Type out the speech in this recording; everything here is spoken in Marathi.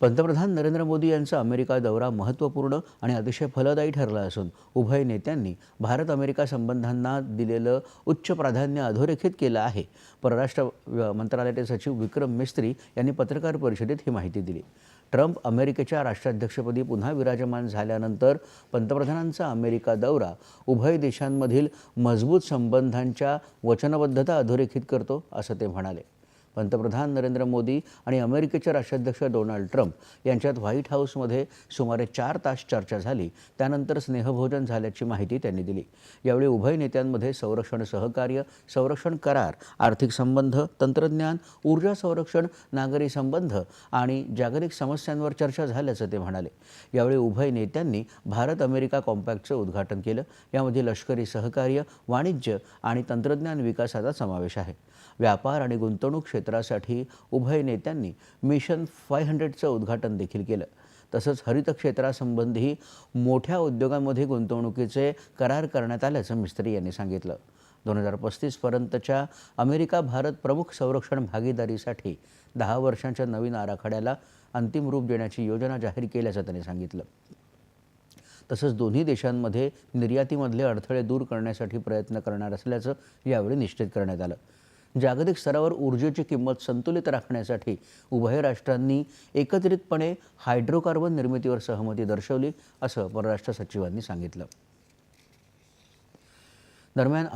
पंतप्रधान नरेंद्र मोदी यांचा अमेरिका दौरा महत्त्वपूर्ण आणि अतिशय फलदायी ठरला असून उभय नेत्यांनी भारत अमेरिका संबंधांना दिलेलं उच्च प्राधान्य अधोरेखित केलं आहे. परराष्ट्र मंत्रालयाचे सचिव विक्रम मिस्त्री यांनी पत्रकार परिषदेत ही माहिती दिली. ट्रम्प अमेरिकेच्या राष्ट्राध्यक्षपदी पुन्हा विराजमान झाल्यानंतर पंतप्रधानांचा अमेरिका दौरा उभय देशांमधील मजबूत संबंधांच्या वचनबद्धता अधोरेखित करतो असं ते म्हणाले. पंतप्रधान नरेंद्र मोदी आणि अमेरिकेचे राष्ट्राध्यक्ष डोनाल्ड ट्रम्प यांच्यात व्हाईट हाऊसमध्ये सुमारे चार तास चर्चा झाली. त्यानंतर स्नेहभोजन झाल्याची माहिती त्यांनी दिली. यावेळी उभय नेत्यांमध्ये संरक्षण सहकार्य संरक्षण करार आर्थिक संबंध तंत्रज्ञान ऊर्जा संरक्षण नागरी संबंध आणि जागतिक समस्यांवर चर्चा झाल्याचं ते म्हणाले. यावेळी उभय नेत्यांनी भारत अमेरिका कॉम्पॅक्टचं उद्घाटन केलं. यामध्ये लष्करी सहकार्य वाणिज्य आणि तंत्रज्ञान विकासाचा समावेश आहे. व्यापार आणि गुंतवणूक क्षेत्र क्षेत्रासाठी उभय नेत्यांनी मिशन फाय हंड्रेडचं उद्घाटन देखील केलं. तसंच हरित क्षेत्रासंबंधी मोठ्या उद्योगांमध्ये गुंतवणुकीचे करार करण्यात आल्याचं मिस्त्री यांनी सांगितलं. दोन हजार पस्तीसपर्यंतच्या अमेरिका भारत प्रमुख संरक्षण भागीदारीसाठी दहा वर्षांच्या नवीन आराखड्याला अंतिम रूप देण्याची योजना जाहीर केल्याचं त्यांनी सांगितलं. तसंच दोन्ही देशांमध्ये निर्यातीमधले अडथळे दूर करण्यासाठी प्रयत्न करणार असल्याचं यावेळी निश्चित करण्यात आलं. जागतिक स्तरावर ऊर्जेची किंमत संतुलित राखण्यासाठी उभय राष्ट्रांनी एकत्रितपणे हायड्रोकार्बन निर्मितीवर सहमती दर्शवली असं परराष्ट्र सचिवांनी सांगितलं. दरम्यान